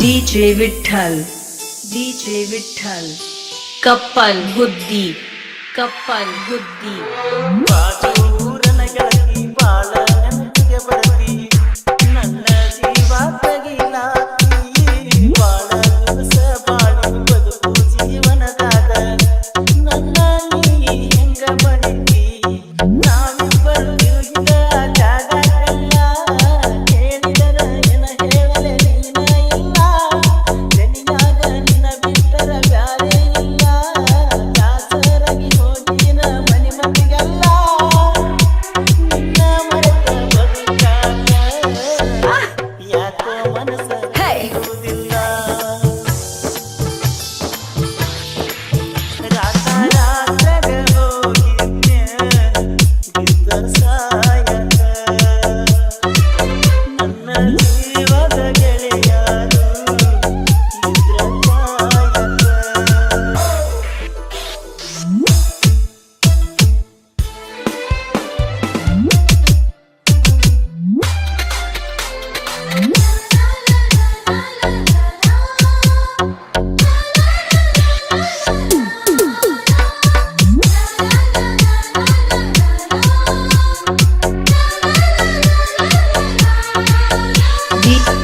DJ Vithal DJ Vithal कपल बुद्धि कपल बुद्धि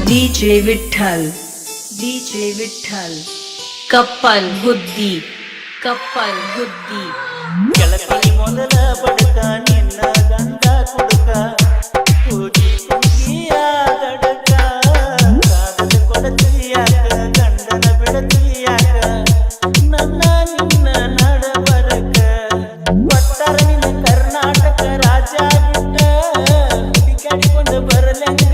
டிஜே விட்டல் டிஜே விட்டல் கப்பல் புத்தி கப்பல் புத்தி கிளப்பி முதல படுத்தான் என்ன கந்தா கொடுக்கா கூடி குங்கியா தடுக்கா காதல் கொடுத்தியாக்க கண்டன விடத்தியாக்க நன்னா நின்ன நடவரக்க பட்டரணின கர்நாடக ராஜா கிட்ட கொண்டு வரலங்க